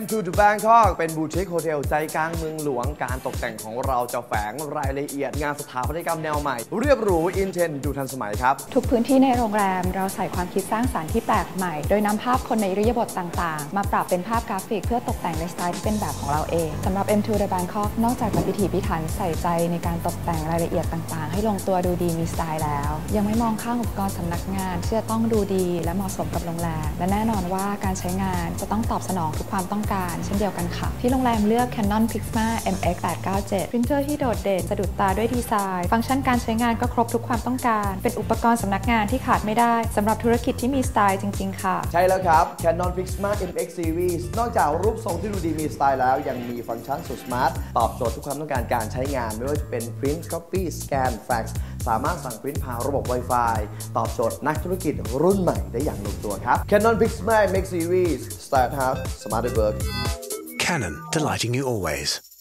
M2 to Bangkok เป็นบูติกโฮเทลใจกลางเมืองหลวง การตกแต่งของเราจะแฝงรายละเอียดงานสถาปัตยกรรมแนวใหม่ เรียบหรูอินเทนดูทันสมัยครับ ทุกพื้นที่ในโรงแรมเราใส่ความคิดสร้างสารรค์ที่แปลกใหม่ โดยนำภาพคนในริยบถต่างๆ มาปรับเป็นภาพกราฟิก เพื่อตกแต่งในสไตล์ที่เป็นแบบของเราเองสำหรับ M2 The Bangkok นอกจากจะพิถีพิถันใส่ใจในการตกแต่งรายละเอียดต่างๆ ให้ลงตัวดูดีมีสไตล์แล้ว ยังไม่มองข้ามอุปกรณ์สำนักงานที่จะต้องดูดี และเหมาะสมกับโรงแรมและแน่นอนว่าการใช้งานจะต้องตอบสนองทุกความต้องการ เช่นเดียวกันค่ะ ที่โรงแรมเลือก Canon Pixma MX 897 printer ที่โดดเด่นสะดุดตาด้วยดีไซน์ ฟังก์ชันการใช้งานก็ครบทุกความต้องการ เป็นอุปกรณ์สำนักงานที่ขาดไม่ได้สำหรับธุรกิจที่มีสไตล์จริง ๆ ค่ะ ใช่แล้วครับ Canon Pixma MX Series นอกจากรูปทรงที่ดูดีมีสไตล์แล้วยังมีฟังก์ชันสุดสมาร์ทตอบโจทย์ทุกความต้องการการใช้งาน ไม่ว่าจะเป็น Print Copy Scan Fax สามารถสั่งปริ้นผ่านระบบ Wi-Fi ตอบโจทย์นักธุรกิจรุ่นใหม่ได้อย่างลงตัวครับ Canon Pixma MX Series Start Hard Smart at Work Canon, delighting you always.